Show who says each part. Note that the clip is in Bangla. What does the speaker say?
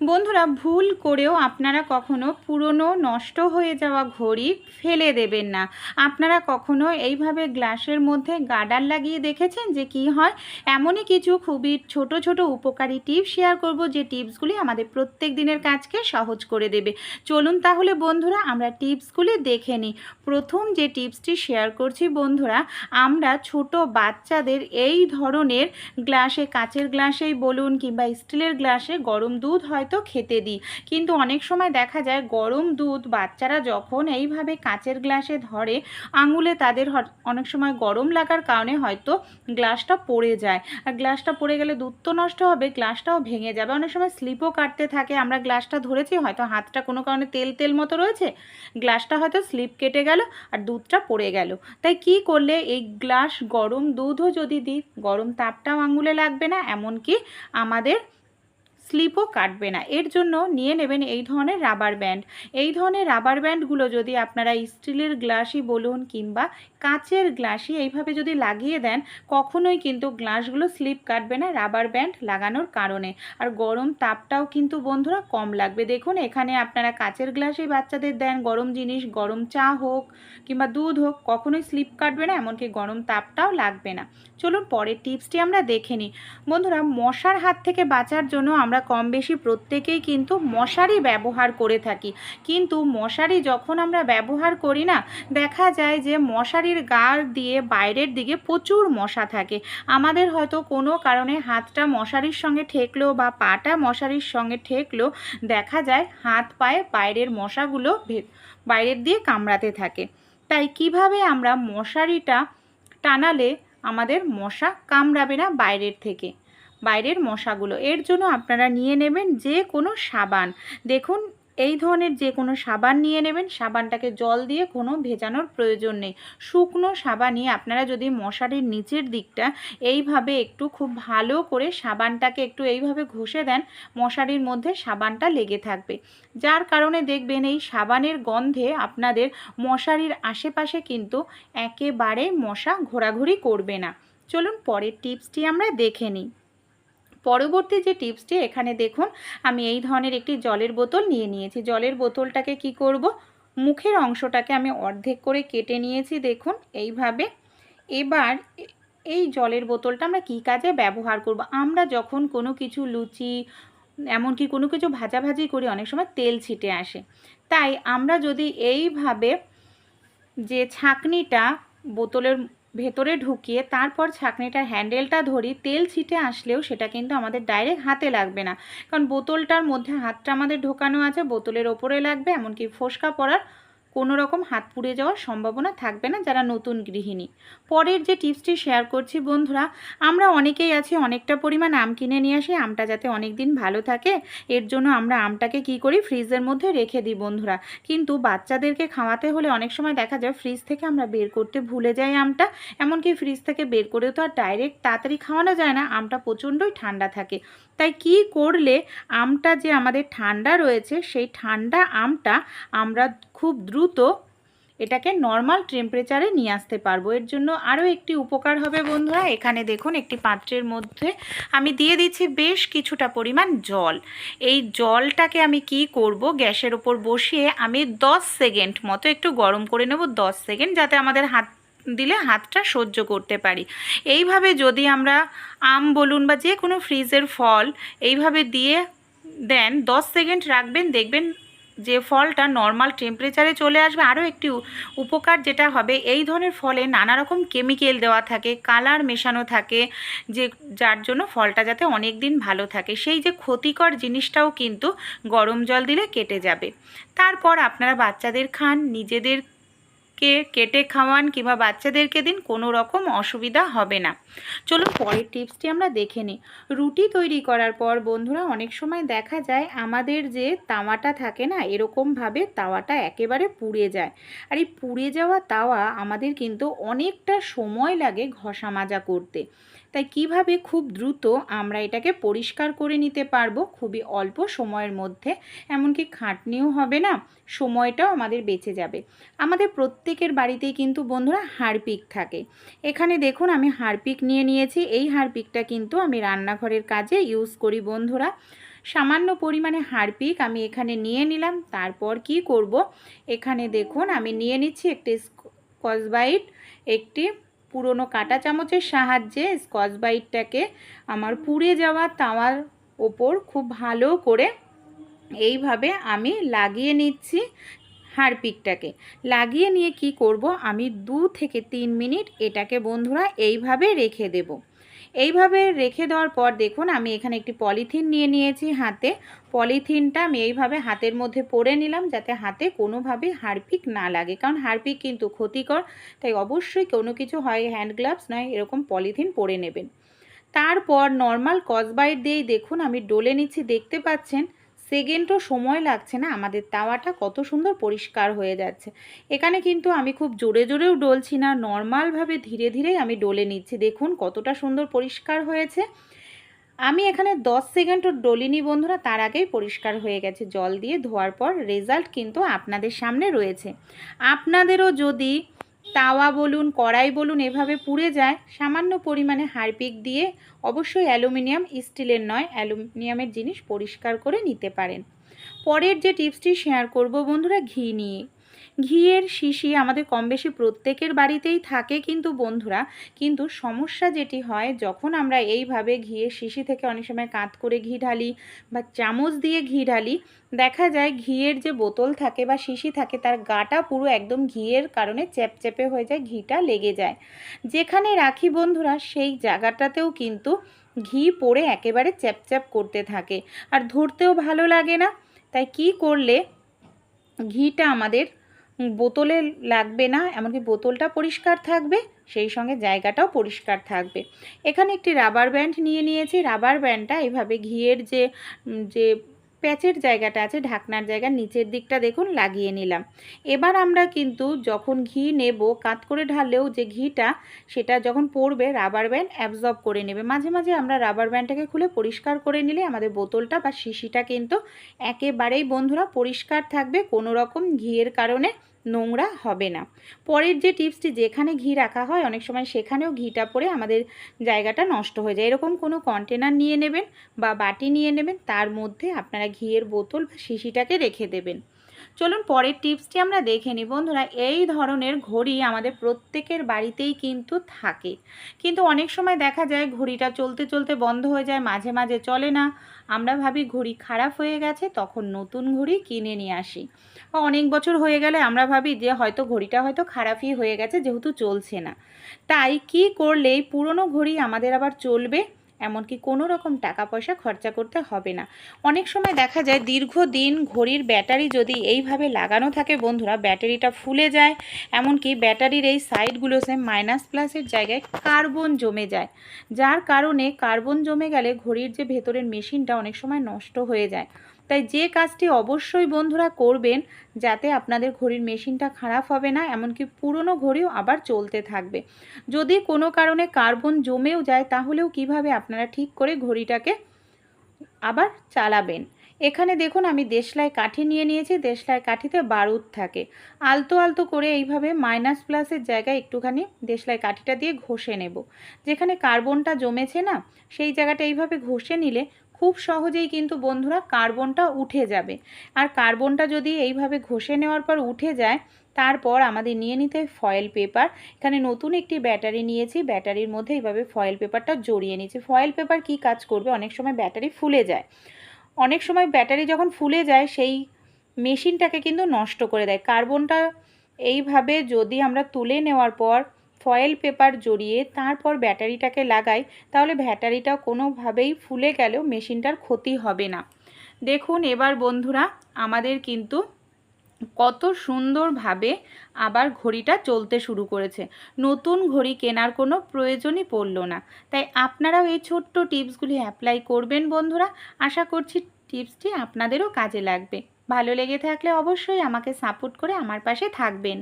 Speaker 1: বন্ধুরা, ভুল করেও আপনারা কখনো পুরনো নষ্ট হয়ে যাওয়া ঘড়ি ফেলে দেবেন না। আপনারা কখনো এইভাবে গ্লাসের মধ্যে গার্ডার লাগিয়ে দেখেছেন যে কি হয়? এমনই কিছু খুবই ছোট ছোট উপকারী টিপস শেয়ার করব যে টিপসগুলি আমাদের প্রত্যেক দিনের কাজকে সহজ করে দেবে। চলুন তাহলে বন্ধুরা, আমরা টিপসগুলি দেখে নিই। প্রথম যে টিপসটি শেয়ার করছি বন্ধুরা, আমরা ছোট বাচ্চাদের এই ধরনের গ্লাসে, কাচের গ্লাসেই বলুন কিংবা স্টিলের গ্লাসে গরম দুধ হয়তো খেতে দিই। কিন্তু অনেক সময় দেখা যায় গরম দুধ বাচ্চারা যখন এইভাবে কাঁচের গ্লাসে ধরে, আঙুলে তাদের অনেক সময় গরম লাগার কারণে হয়তো গ্লাসটা পড়ে যায়। আর গ্লাসটা পড়ে গেলে দুধ তো নষ্ট হবে, গ্লাসটাও ভেঙে যাবে। অনেক সময় স্লিপও কাটতে থাকে, আমরা গ্লাসটা ধরেছি, হয়তো হাতটা কোনো কারণে তেল তেল মতো রয়েছে, গ্লাসটা হয়তো স্লিপ কেটে গেল আর দুধটা পড়ে গেল। তাই কি করলে এই গ্লাস গরম দুধও যদি দিই, গরম তাপটাও আঙুলে লাগবে না? এমনকি আমাদের স্লিপও কাটবে না। এর জন্য নিয়ে নেবেন এই ধরনের রাবার ব্যান্ড এই ধরনের রাবার ব্যান্ডগুলো যদি আপনারা স্টিলের গ্লাসই বলুন কিংবা কাচের গ্লাসই এইভাবে যদি লাগিয়ে দেন, কখনোই কিন্তু গ্লাসগুলো স্লিপ কাটবে না রাবার ব্যান্ড লাগানোর কারণে। আর গরম তাপটাও কিন্তু বন্ধুরা কম লাগবে। দেখুন, এখানে আপনারা কাচের গ্লাসেই বাচ্চাদের দেন, গরম জিনিস, গরম চা হোক কিংবা দুধ হোক, কখনোই স্লিপ কাটবে না, এমনকি গরম তাপটাও লাগবে না। চলুন পরের টিপসটি আমরা দেখে নিই। বন্ধুরা, মশার হাত থেকে বাঁচার জন্য আমরা কম বেশি প্রত্যেকেই কিন্তু মশারি ব্যবহার করে থাকি। কিন্তু মশারি যখন আমরা ব্যবহার করি না, দেখা যায় যে মশারির গার দিয়ে বাইরের দিকে প্রচুর মশা থাকে। আমাদের হয়তো কোনো কারণে হাতটা মশারির সঙ্গে ঠেকলো বা পাটা মশারির সঙ্গে ঠেকলো, দেখা যায় হাত পায়ে বাইরের মশাগুলো বাইরের দিয়ে কামড়াতে থাকে। তাই কীভাবে আমরা মশারিটা টানালে আমাদের মশা কামড়াবে না বাইরের থেকে? বাইরের মশাগুলো। এর জন্য আপনারা নিয়ে নেবেন যে কোনো সাবান। দেখুন, এই ধরনের যে কোনো সাবান নিয়ে নেবেন, সাবানটাকে জল দিয়ে কোনো ভেজানোর প্রয়োজন নেই। শুকনো সাবানই আপনারা যদি মশারির নিচের দিকটা এইভাবে একটু খুব ভালো করে সাবানটাকে একটু এইভাবে ঘষে দেন, মশারির মধ্যে সাবানটা লেগে থাকবে। যার কারণে দেখবেন এই সাবানের গন্ধে আপনাদের মশারির আশেপাশে কিন্তু একেবারে মশা ঘোরাঘুরি করবে না। চলুন পরের টিপসটি আমরা দেখে নিই। পরবর্তী যে টিপসটি, এখানে দেখুন, আমি এই ধরনের একটি জলের বোতল নিয়ে নিয়েছি। জলের বোতলটাকে কি করব? মুখের অংশটাকে আমি অর্ধেক করে কেটে নিয়েছি, দেখুন, এইভাবে। এবার এই জলের বোতলটা আমরা কী কাজে ব্যবহার করব? আমরা যখন কোনো কিছু লুচি, এমনকি কোনো কিছু ভাজাভাজি করি, অনেক সময় তেল ছিটে আসে। তাই আমরা যদি এইভাবে যে ছাঁকনিটা বোতলের ভেতরে ঢুকিয়ে তারপর ছাঁকনিটার হ্যান্ডেলটা ধরি, তেল ছিটে আসলেও সেটা কিন্তু আমাদের ডাইরেক্ট হাতে লাগবে না। কারণ বোতলটার মধ্যে হাতটা আমাদের ঢোকানো আছে, বোতলের ওপরে লাগবে, এমনকি ফোসকা পড়ার কোনো রকম হাত পুড়ে যাওয়ার সম্ভাবনা থাকবে না যারা নতুন গৃহিণী। পরের যে টিপসটি শেয়ার করছি, বন্ধুরা, আমরা অনেকেই আছি, অনেকটা পরিমাণ আম কিনে নিয়ে আসি, আমটা যাতে অনেক দিন ভালো থাকে, এর জন্য আমরা আমটাকে কি করি, ফ্রিজের মধ্যে রেখে দিই, বন্ধুরা। কিন্তু বাচ্চাদেরকে খাওয়াতে হলে অনেক সময় দেখা যায়, ফ্রিজ থেকে আমরা বের করতে ভুলে যাই আমটা, এমনকি ফ্রিজ থেকে বের করেও তো আর ডাইরেক্ট তাড়াতাড়ি খাওয়ানো যায় না, আমটা প্রচণ্ডই ঠান্ডা থাকে। তাই কি করলে আমটা যে আমাদের ঠান্ডা রয়েছে, সেই ঠান্ডা আমটা আমরা খুব দ্রুত এটাকে নর্মাল টেম্পারেচারে নিয়ে আসতে পারব। এর জন্য আরও একটি উপকার হবে বন্ধুরা। এখানে দেখুন একটি পাত্রের মধ্যে আমি দিয়ে দিচ্ছি বেশ কিছুটা পরিমাণ জল। এই জলটাকে আমি কি করব? গ্যাসের ওপর বসিয়ে আমি 10 সেকেন্ড মতো একটু গরম করে নেব 10 সেকেন্ড, যাতে আমাদের হাত দিলে হাতটা সহ্য করতে পারি। এইভাবে যদি আমরা আম বলুন বা যে কোনো ফ্রিজের ফল এইভাবে দিয়ে দেন 10 সেকেন্ড রাখবেন, দেখবেন যে ফলটা নর্মাল টেম্পারেচারে চলে আসবে। আরও একটি উপকার যেটা হবে, এই ধরনের ফলে নানা রকম কেমিক্যাল দেওয়া থাকে কালার মেশানো থাকে, যে যার জন্য ফলটা যাতে অনেক দিন ভালো থাকে। সেই যে ক্ষতিকর জিনিসটাও কিন্তু গরম জল দিলে কেটে যাবে। তারপর আপনারা বাচ্চাদের খান নিজেদেরকে কেটে খাওয়ান কিংবা বাচ্চাদেরকে দিন কোনো রকম অসুবিধা হবে না। চলুন পরের টিপসটি আমরা দেখে নিই। রুটি তৈরি করার পর বন্ধুরা অনেক সময় দেখা যায় আমাদের যে তাওয়াটা থাকে না, এরকমভাবে তাওয়াটা একেবারে পুড়ে যায়। আর এই পুড়ে যাওয়া তাওয়া আমাদের কিন্তু অনেকটা সময় লাগে ঘষা মাজা করতে। তাই কীভাবে খুব দ্রুত আমরা এটাকে পরিষ্কার করে নিতে পারব খুবই অল্প সময়ের মধ্যে, এমনকি খাটনিও হবে না, সময়টাও আমাদের বেঁচে যাবে। আমাদের প্রত্যেকের বাড়িতেই কিন্তু বন্ধুরা হারপিক থাকে। এখানে দেখুন আমি হারপিক নিয়ে নিয়েছি, এই হারপিকটা কিন্তু আমি রান্নাঘরের কাজে ইউজ করি বন্ধুরা। সামান্য পরিমাণে হারপিক আমি এখানে নিয়ে নিলাম, তারপর কি করব? এখানে দেখুন আমি নিয়ে নিচ্ছি একটি স্কচবাইট একটি পুরনো কাঁটা চামচের সাহায্যে স্কচ বাইটটাকে আমার পুড়ে যাওয়া তাওয়ার ওপর খুব ভালো করে এইভাবে আমি লাগিয়ে নিচ্ছি হারপিকটাকে লাগিয়ে নিয়ে কি করব? আমি দু থেকে তিন মিনিট এটাকে বন্ধুরা এইভাবে রেখে দেব। এইভাবে রেখে দেওয়ার পর দেখুন, আমি এখানে একটি পলিথিন নিয়ে নিয়েছি হাতে। পলিথিনটা আমি এইভাবে হাতের মধ্যে পরে নিলাম যাতে হাতে কোনোভাবে হারপিক না লাগে। কারণ হারপিক কিন্তু ক্ষতিকর, তাই অবশ্যই কোনো কিছু হয়, হ্যান্ড গ্লাভস নয়, এরকম পলিথিন পরে নেবেন। তারপর নর্মাল কসবাইট দিয়েই দেখুন, আমি ডলে নিচ্ছি, দেখতে পাচ্ছেন? সেকেন্ডও সময় লাগছে না, আমাদের তাওয়াটা কত সুন্দর পরিষ্কার হয়ে যাচ্ছে। এখানে কিন্তু আমি খুব জোরে জোরেও ডলছি না, নর্মালভাবে ধীরে ধীরেই আমি ডলে নিচ্ছি। দেখুন কতটা সুন্দর পরিষ্কার হয়েছে। আমি এখানে 10 সেকেন্ডও ডলিনি বন্ধুরা, তার আগেই পরিষ্কার হয়ে গেছে। জল দিয়ে ধোয়ার পর রেজাল্ট কিন্তু আপনাদের সামনে রয়েছে। আপনাদেরও যদি তাওয়া বলুন, কড়াই বলুন, এভাবে পুড়ে যায়। সামান্য পরিমাণে হারপিক দিয়ে অবশ্যই অ্যালুমিনিয়াম, স্টিলের নয়, অ্যালুমিনিয়ামের জিনিস পরিষ্কার করে নিতে পারেন। পরের যে টিপসটি শেয়ার করব বন্ধুরা, ঘি নিয়ে। ঘিয়ের শিশি আমাদের কম বেশি প্রত্যেকের বাড়িতেই থাকে কিন্তু বন্ধুরা, কিন্তু সমস্যা যেটি হয় যখন আমরা এইভাবে ঘিয়ের শিশি থেকে অনেক সময় কাত করে ঘি ঢালি বা চামচ দিয়ে ঘি ঢালি, দেখা যায় ঘিয়ের যে বোতল থাকে বা শিশি থাকে তার গাটা পুরো একদম ঘিয়ের কারণে চ্যাপচ্যাপে হয়ে যায়, ঘিটা লেগে যায়। যেখানে রাখি বন্ধুরা সেই জায়গাটাতেও কিন্তু ঘি পড়ে একেবারে চ্যাপচ্যাপ করতে থাকে। আর ধরতেও ভালো লাগে না। তাই কি করলে ঘিটা আমাদের বোতলে লাগবে না, এমনকি বোতলটা পরিষ্কার থাকবে, সেই সঙ্গে জায়গাটাও পরিষ্কার থাকবে। এখানে একটি রাবার ব্যান্ড নিয়ে নিয়েছি। রাবার ব্যান্ডটা এভাবে ঘিয়ের যে যে প্যাচের জায়গাটা আছে, ঢাকনার জায়গা, নিচের দিকটা দেখুন, লাগিয়ে নিলাম। এবার আমরা কিন্তু যখন ঘি নেব, কাত করে ঢাললেও যে ঘিটা, সেটা যখন পড়বে রাবার ব্যান্ড অ্যাবজর্ব করে নেবে। মাঝে মাঝে আমরা রাবার ব্যান্ডটাকে খুলে পরিষ্কার করে নিলে আমাদের বোতলটা বা শিশিটা কিন্তু একেবারেই বন্ধুরা পরিষ্কার থাকবে। কোনো রকম ঘিয়ের কারণে নোংরা হবে না। পরের যে টিপসটি, যেখানে ঘি রাখা হয়, অনেক সময় সেখানেও ঘিটা পড়ে আমাদের জায়গাটা নষ্ট হয়ে যায়। এরকম কোনো কন্টেনার নিয়ে নেবেন বা বাটি নিয়ে নেবেন, তার মধ্যে আপনারা ঘিয়ের বোতল বা শিশিটাকে রেখে দেবেন। চলুন পরের টিপসটি আমরা দেখে নিই। বন্ধুরা, এই ধরনের ঘড়ি আমাদের প্রত্যেকের বাড়িতেই কিন্তু থাকে। কিন্তু অনেক সময় দেখা যায় ঘড়িটা চলতে চলতে বন্ধ হয়ে যায়, মাঝে মাঝে চলে না। আমরা ভাবি ঘড়ি খারাপ হয়ে গেছে, তখন নতুন ঘড়ি কিনে নিয়ে আসি। অনেক বছর হয়ে গেলে আমরা ভাবি যে হয়তো ঘড়িটা হয়তো খারাপই হয়ে গেছে, যেহেতু চলছে না। তাই কি করলেই পুরনো ঘড়ি আমাদের আবার চলবে? এমনকি কোনো রকম টাকা পয়সা খরচা করতে হবে না। অনেক সময় দেখা যায় দীর্ঘদিন ঘড়ির ব্যাটারি যদি এইভাবে লাগানো থাকে বন্ধুরা, ব্যাটারিটা ফুলে যায়, এমনকি ব্যাটারির এই সাইডগুলো সে মাইনাস প্লাসের জায়গায় কার্বন জমে যায়। যার কারণে কার্বন জমে গেলে ঘড়ির যে ভেতরের মেশিনটা অনেক সময় নষ্ট হয়ে যায়। তাই যে কাজটি অবশ্যই বন্ধুরা করবেন যাতে আপনাদের ঘড়ির মেশিনটা খারাপ হবে না, এমনকি পুরনো ঘড়িও আবার চলতে থাকবে। যদি কোনো কারণে কার্বন জমেও যায়, তাহলেও কীভাবে আপনারা ঠিক করে ঘড়িটাকে আবার চালাবেন? এখানে দেখুন, আমি দেশলাই কাঠি নিয়ে নিয়েছি, দেশলাই কাঠিতে বারুদ থাকে। আলতো আলতো করে এইভাবে মাইনাস প্লাসের জায়গায় একটুখানি দেশলাই কাঠিটা দিয়ে ঘষে নেব। যেখানে কার্বনটা জমেছে না, সেই জায়গাটা এইভাবে ঘষে নিলে খুব সহজেই কিন্তু বন্ধুরা কার্বনটা উঠে যাবে। আর কার্বনটা যদি এইভাবে ঘষে নেওয়ার পর উঠে যায়, তারপর আমাদের নিয়ে নিতে ফয়েল পেপার। এখানে নতুন একটি ব্যাটারি নিয়েছি, ব্যাটারির মধ্যে এইভাবে ফয়েল পেপারটা জড়িয়ে নিয়েছি। ফয়েল পেপার কি কাজ করবে? অনেক সময় ব্যাটারি ফুলে যায়। অনেক সময় ব্যাটারি যখন ফুলে যায়, সেই মেশিনটাকে কিন্তু নষ্ট করে দেয়। কার্বনটা এইভাবে যদি আমরা তুলে নেওয়ার পর ফয়েল পেপার জড়িয়ে তারপর ব্যাটারিটাকে লাগাই, তাহলে ব্যাটারিটা কোনোভাবেই ফুলে গেলেও মেশিনটার ক্ষতি হবে না। দেখুন এবার বন্ধুরা, আমাদের কিন্তু কত সুন্দরভাবে আবার ঘড়িটা চলতে শুরু করেছে। নতুন ঘড়ি কেনার কোনো প্রয়োজনই পড়ল না। তাই আপনারাও এই ছোট্ট টিপসগুলি অ্যাপ্লাই করবেন বন্ধুরা। আশা করছি টিপসটি আপনাদেরও কাজে লাগবে। ভালো লেগে থাকলে অবশ্যই আমাকে সাপোর্ট করে আমার পাশে থাকবেন।